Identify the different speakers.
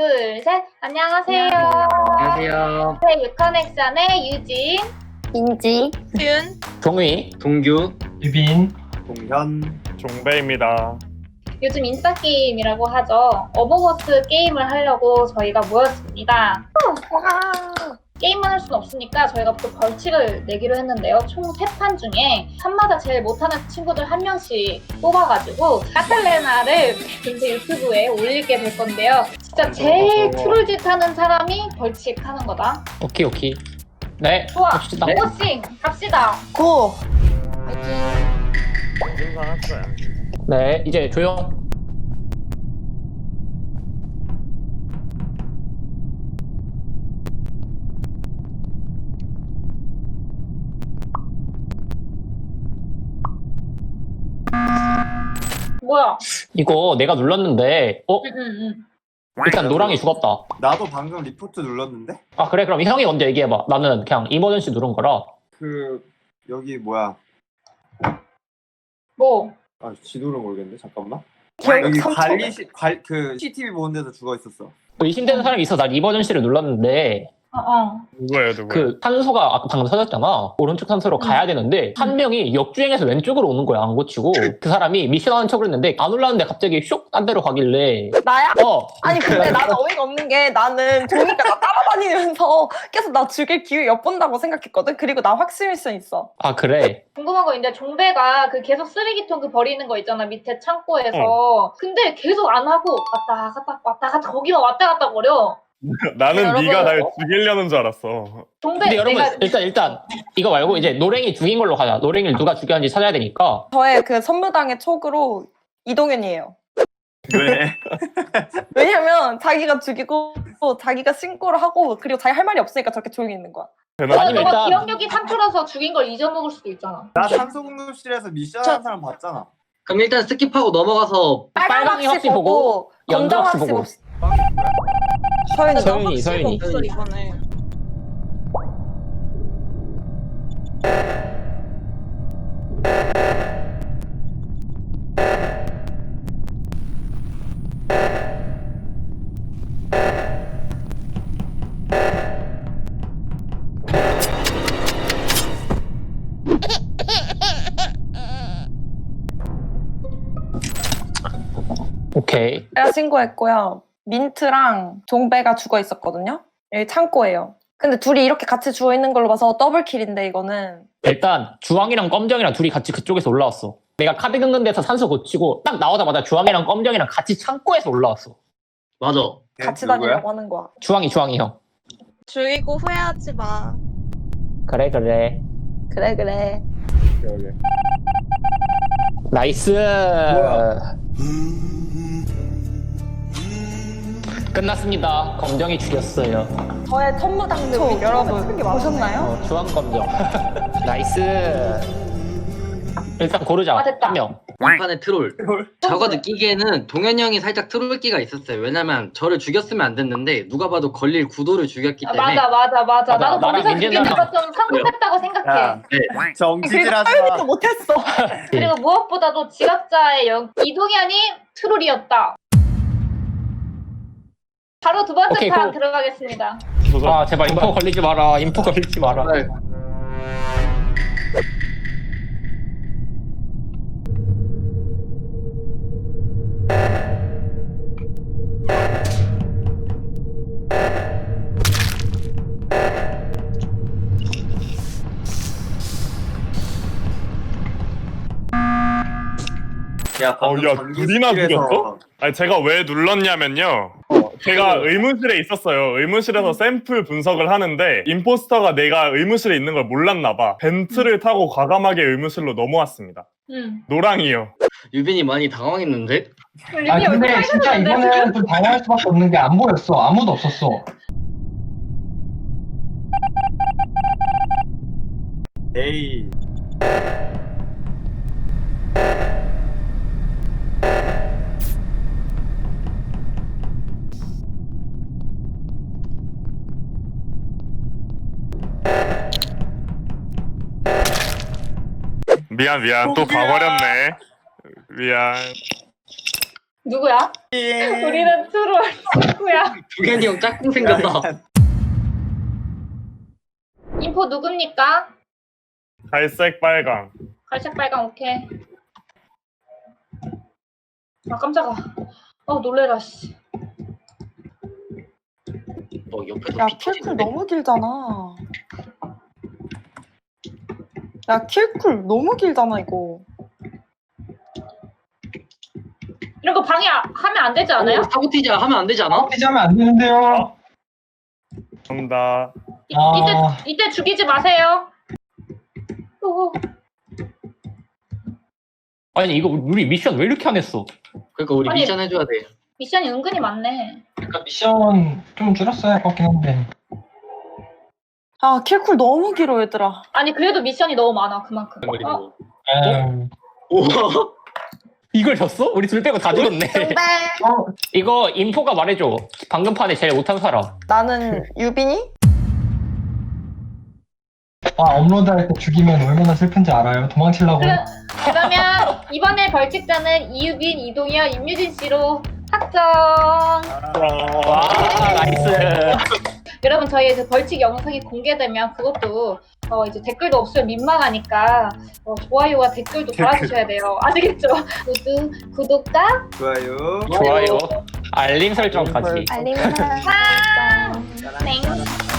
Speaker 1: 둘, 셋. 안녕하세요.
Speaker 2: 안녕하세요.
Speaker 1: 네, 유커넥션의 유진.
Speaker 3: 인지
Speaker 4: 윤
Speaker 2: 종휘.
Speaker 5: 동규
Speaker 6: 유빈
Speaker 7: 동현
Speaker 6: 종배입니다.
Speaker 1: 요즘 인싸 게임이라고 하죠. 어버버스 게임을 하려고 저희가 모였습니다. 게임만 할 수는 없으니까 저희가 또 벌칙을 내기로 했는데요. 총 3판 중에 판마다 제일 못하는 친구들 한 명씩 뽑아가지고 카탈레나를 근데 유튜브에 올리게 될 건데요. 진짜 제일 트롤짓 하는 사람이 벌칙 하는 거다.
Speaker 2: 오케이 오케이. 네.
Speaker 1: 좋아.
Speaker 2: 합시다.
Speaker 1: 오싱 갑시다.
Speaker 3: 고
Speaker 6: 인상했어요.
Speaker 2: 네. 이제 조용.
Speaker 1: 뭐야?
Speaker 2: 이거 내가 눌렀는데 어
Speaker 1: 응, 응, 응.
Speaker 2: 일단 노랑이 죽었다.
Speaker 7: 나도 방금 리포트 눌렀는데
Speaker 2: 아 그래 그럼 형이 먼저 얘기해봐. 나는 그냥 이머전시 누른 거라.
Speaker 7: 그 여기 뭐야
Speaker 1: 뭐?
Speaker 7: 아 지도를 모르겠는데 잠깐만 여기
Speaker 3: 3초
Speaker 7: 관리실 관, 그 CCTV 보는 데서 죽어 있었어
Speaker 2: 뭐 의심되는 사람이 있어. 나 이머전시를 눌렀는데
Speaker 1: 어, 어.
Speaker 6: 누구예요, 누구?
Speaker 2: 그 탄소가 아까 방금 터졌잖아. 오른쪽 탄소로 가야 되는데 한 명이 역주행해서 왼쪽으로 오는 거야 안 고치고. 그 사람이 미션하는 척을 했는데 안 올라왔는데 갑자기 슉딴 데로 가길래
Speaker 3: 나야?
Speaker 2: 어.
Speaker 3: 아니 근데 나는 어이가 없는 게 나는 종이가 나 따라다니면서 계속 나 죽일 기회 엿본다고 생각했거든. 그리고 나 확실성 있어.
Speaker 2: 아 그래.
Speaker 1: 궁금한 거 있는데 종배가 그 계속 쓰레기통 그 버리는 거 있잖아 밑에 창고에서. 근데 계속 안 하고 왔다 갔다 왔다 갔다 거기만 왔다 갔다 거려
Speaker 6: 나는
Speaker 1: 여러분.
Speaker 6: 네가 날 죽이려는 줄 알았어.
Speaker 1: 종배
Speaker 2: 근데 여러분
Speaker 1: 내가
Speaker 2: 일단 일단 이거 말고 이제 노랭이 죽인 걸로 가자 노랭이를 누가 죽였는지 찾아야 되니까
Speaker 3: 저의 그 선무당의 촉으로 이동현이에요
Speaker 7: 왜?
Speaker 3: 왜냐면 자기가 죽이고 자기가 신고를 하고 그리고 자기 할 말이 없으니까 저렇게 조용히 있는 거야
Speaker 2: 아니면
Speaker 1: 너가
Speaker 2: 일단-
Speaker 1: 기억력이 3초라서 죽인 걸 잊어먹을 수도 있잖아
Speaker 7: 나 산소공급실에서 미션 하는 사람 봤잖아
Speaker 5: 그럼 일단 스킵하고 넘어가서
Speaker 2: 빨강이
Speaker 3: 확시 보고
Speaker 2: 연두
Speaker 3: 검정
Speaker 2: 확시
Speaker 3: 확시
Speaker 2: 보고.
Speaker 3: 보고 서윤이.
Speaker 2: 서윤이 서윤이
Speaker 4: 없어 이번에.
Speaker 2: 오케이.
Speaker 3: 내가 신고했고요. 민트랑 종배가 죽어 있었거든요. 여기 창고예요. 근데 둘이 이렇게 같이 죽어 있는 걸로 봐서 더블킬인데 이거는
Speaker 2: 일단 주황이랑 검정이랑 둘이 같이 그쪽에서 올라왔어 내가 카드 긁는 데서 산소 고치고 딱 나오자마자 주황이랑 검정이랑 같이 창고에서 올라왔어
Speaker 5: 맞아.
Speaker 7: 걔
Speaker 3: 같이? 다니려고 하는 거야.
Speaker 2: 주황이 주황이 형
Speaker 4: 죽이고 후회하지 마.
Speaker 2: 그래 그래
Speaker 3: 그래 그래.
Speaker 2: 나이스
Speaker 7: 뭐야?
Speaker 2: 끝났습니다. 검정이 죽였어요.
Speaker 3: 저의 천무당초 여러분 보셨나요?
Speaker 2: 어, 주황 검정. 나이스. 일단 고르자.
Speaker 1: 아, 됐다.
Speaker 2: 한명.
Speaker 5: 원판의 트롤. 저가 느끼기에는 동현이 형이 살짝 트롤기가 있었어요. 왜냐면 저를 죽였으면 안 됐는데 누가 봐도 걸릴 구도를 죽였기
Speaker 1: 아,
Speaker 5: 때문에.
Speaker 1: 맞아 맞아 맞아.
Speaker 2: 맞아.
Speaker 1: 나도
Speaker 2: 나랑
Speaker 1: 거기서 죽이는 거좀 성공했다고 생각해.
Speaker 7: 야
Speaker 5: 네.
Speaker 7: 정지질하지
Speaker 3: 서윤이도
Speaker 7: 마.
Speaker 3: 못했어.
Speaker 1: 그리고 무엇보다도 지각자의 영 이동현이 트롤이었다 바로 두 번째
Speaker 2: 오케이,
Speaker 1: 판
Speaker 2: 고.
Speaker 1: 들어가겠습니다.
Speaker 2: 아 제발 인포 걸리지 마라 인포 걸리지 마라
Speaker 5: 네.
Speaker 7: 야
Speaker 6: 어, 야, 둘이나 죽였어? 아니 제가 왜 눌렀냐면요. 어, 제가 의무실에 있었어요. 의무실에서 샘플 분석을 하는데 임포스터가 내가 의무실에 있는 걸 몰랐나 봐. 벤트를 타고 과감하게 의무실로 넘어왔습니다.
Speaker 1: 음.
Speaker 6: 노랑이요.
Speaker 5: 유빈이 많이 당황했는데
Speaker 6: 아,
Speaker 1: 리뷰 얼굴
Speaker 6: 진짜
Speaker 1: 빨개졌는데
Speaker 6: 좀 당황할 수밖에 없는 게 안 보였어. 아무도 없었어.
Speaker 7: 에이
Speaker 6: 미안 미안 또 가버렸네. 미안.
Speaker 1: 누구야? 우리는 트롤 누구야?
Speaker 5: 동현이 형 짝꿍 생겼다.
Speaker 1: 인포 누굽니까?
Speaker 6: 갈색 빨강.
Speaker 1: 갈색 빨강 오케이. 아 깜짝아. 어 놀래라 씨.
Speaker 5: 어 옆에서
Speaker 3: 야
Speaker 5: 피 터지는데?
Speaker 3: 너무 길잖아. 야 킬쿨 너무 길잖아 이거.
Speaker 1: 이런 거 방해하면 안 되지 않아요?
Speaker 5: 어, 사보티자 하면 안 되지 않아?
Speaker 8: 피자면 안 되는데요.
Speaker 6: 정답.
Speaker 1: 이,
Speaker 8: 아.
Speaker 1: 이때 이때 죽이지 마세요. 오,
Speaker 2: 아니 이거 우리 미션 왜 이렇게 안 했어?
Speaker 5: 그러니까 우리
Speaker 1: 아니,
Speaker 5: 미션 해줘야 돼.
Speaker 1: 미션이 은근히 많네.
Speaker 8: 그러니까 미션 좀 줄였어야 할것 같긴 한데.
Speaker 3: 아 킬쿨 너무 길어 얘들아.
Speaker 1: 아니 그래도 미션이 너무 많아 그만큼. 어?
Speaker 5: 그리고 우와.
Speaker 2: 이걸 졌어? 우리 둘 빼고 다 죽었네.
Speaker 8: 어,
Speaker 2: 이거 인포가 말해줘. 방금 판에 제일 못한 사람.
Speaker 3: 나는 유빈이?
Speaker 8: 아 업로드할 때 죽이면 얼마나 슬픈지 알아요? 도망치려고.
Speaker 1: 그래, 그러면 이번에 벌칙자는 이유빈, 이동현, 임유진 씨로 확정.
Speaker 2: 와 나이스.
Speaker 1: 여러분 저희 그 벌칙 영상이 공개되면 그것도 어, 이제 댓글도 없으면 민망하니까 어, 좋아요와 댓글도 달아주셔야 돼요. 아시겠죠? 모두 구독과
Speaker 7: 좋아요.
Speaker 2: 좋아요. 알림 설정까지.
Speaker 3: 알림
Speaker 1: 아, 땡.